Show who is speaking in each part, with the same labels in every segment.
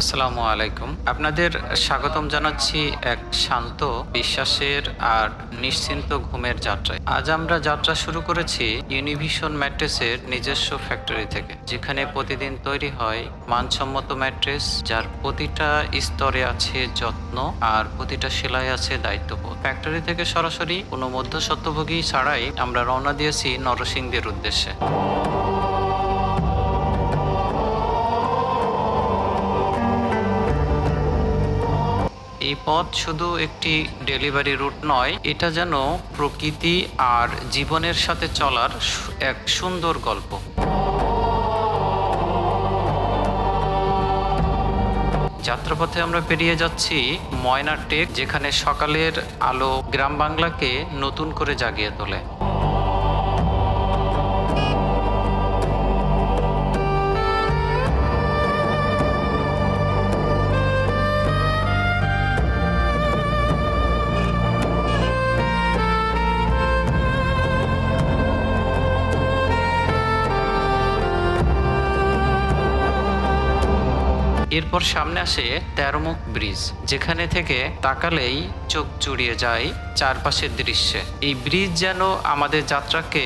Speaker 1: আসসালামু আলাইকুম। আপনাদের স্বাগতম জানাচ্ছি এক শান্ত, বিশ্বাসের আর নিশ্চিন্ত ঘুমের যাত্রায়। আজ আমরা যাত্রা শুরু করেছি ইউনিভিশন ম্যাট্রেসের নিজস্ব ফ্যাক্টরি থেকে, যেখানে প্রতিদিন তৈরি হয় মানসম্মত ম্যাট্রেস, যার প্রতিটা স্তরে আছে যত্ন আর প্রতিটা সেলাই আছে দায়িত্ববোধ। ফ্যাক্টরি থেকে সরাসরি কোনো মধ্যস্বত্বভোগী ছাড়াই আমরা রওনা দিয়েছি নরসিংদীর উদ্দেশ্যে। এই পথ শুধু একটি ডেলিভারি রুট নয়, এটা যেন প্রকৃতি আর জীবনের সাথে চলার এক সুন্দর গল্প। যাত্রাপথে আমরা পেরিয়ে যাচ্ছি ময়না টেক, যেখানে সকালের আলো গ্রাম বাংলাকে নতুন করে জাগিয়ে তোলে। এরপর সামনে আসে তেরোমুখ ব্রিজ, যেখানে থেকে তাকালেই চোখ জুড়িয়ে যায় চারপাশের দৃশ্যে। এই ব্রিজ যেন আমাদের যাত্রাকে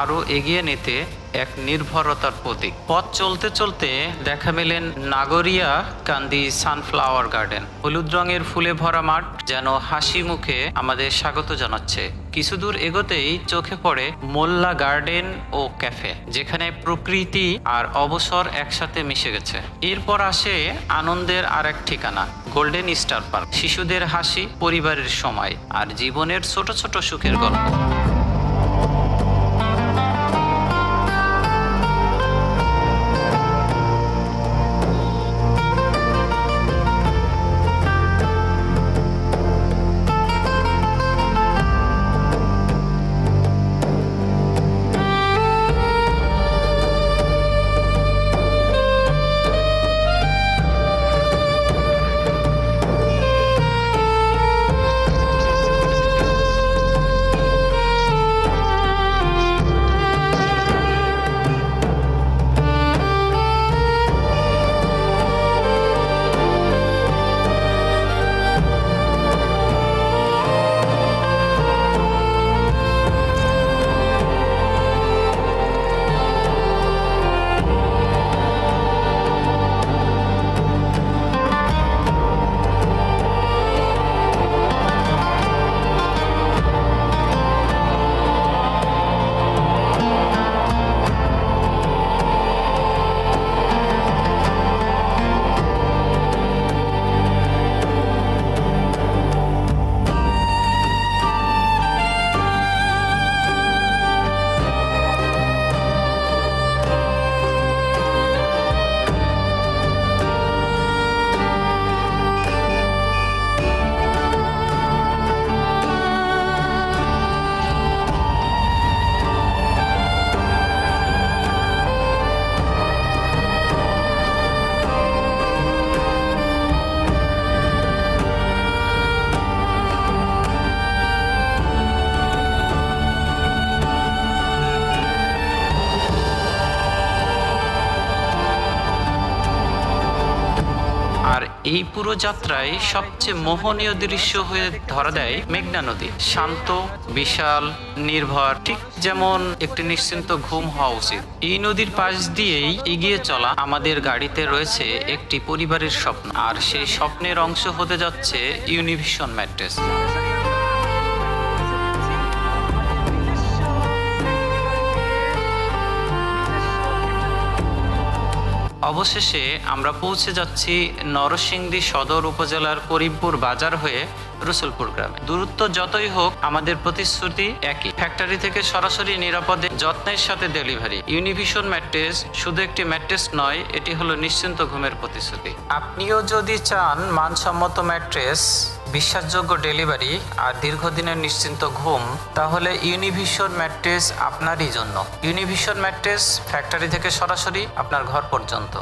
Speaker 1: আরও এগিয়ে নিতে এক নির্ভরতার প্রতীক। পথ চলতে চলতে দেখা মেলেন নাগরিয়া কান্দি সানফ্লাওয়ার গার্ডেন। হলুদ রঙের ফুলে ভরা মাঠ যেন হাসি মুখে আমাদের স্বাগত জানাচ্ছে। কিছু দূর এগোতেই চোখে পড়ে মোল্লা গার্ডেন ও ক্যাফে, যেখানে প্রকৃতি আর অবসর একসাথে মিশে গেছে। এরপর আসে আনন্দের আর এক ঠিকানা, গোল্ডেন স্টার পার্ক। শিশুদের হাসি, পরিবারের সময় আর জীবনের ছোট ছোট সুখের গল্প। আর এই পুরো যাত্রায় সবচেয়ে মোহনীয় দৃশ্য হয়ে ধরা দেয় মেঘনা নদী। শান্ত, বিশাল, নির্ভর, ঠিক যেমন একটি নিশ্চিন্ত ঘুম হওয়া উচিত। এই নদীর পাশ দিয়েই এগিয়ে চলা আমাদের গাড়িতে রয়েছে একটি পরিবারের স্বপ্ন। আর সেই স্বপ্নের অংশ হতে যাচ্ছে ইউনিভিশন ম্যাট্রেস অবশেষে আমরা পৌঁছে যাচ্ছি নরসিংদী সদর উপজেলার করিমপুর বাজার হয়ে রসুলপুর গ্রামে। দূরত্ব যতই হোক, আমাদের প্রতিশ্রুতি একই। ফ্যাক্টরি থেকে সরাসরি নিরাপদে যত্নের সাথে ডেলিভারি ইউনিভিশন ম্যাট্রেস শুধু একটি ম্যাট্রেস নয়, এটি হলো নিশ্চিন্ত ঘুমের প্রতিশ্রুতি। আপনিও যদি চান মানসম্মত ম্যাট্রেস বিশ্বাসযোগ্য ডেলিভারি আর দীর্ঘদিনের নিশ্চিন্ত ঘুম, তাহলে ইউনিভিশন ম্যাট্রেস আপনারই জন্য। ইউনিভিশন ম্যাট্রেস ফ্যাক্টরি থেকে সরাসরি আপনার ঘর পর্যন্ত।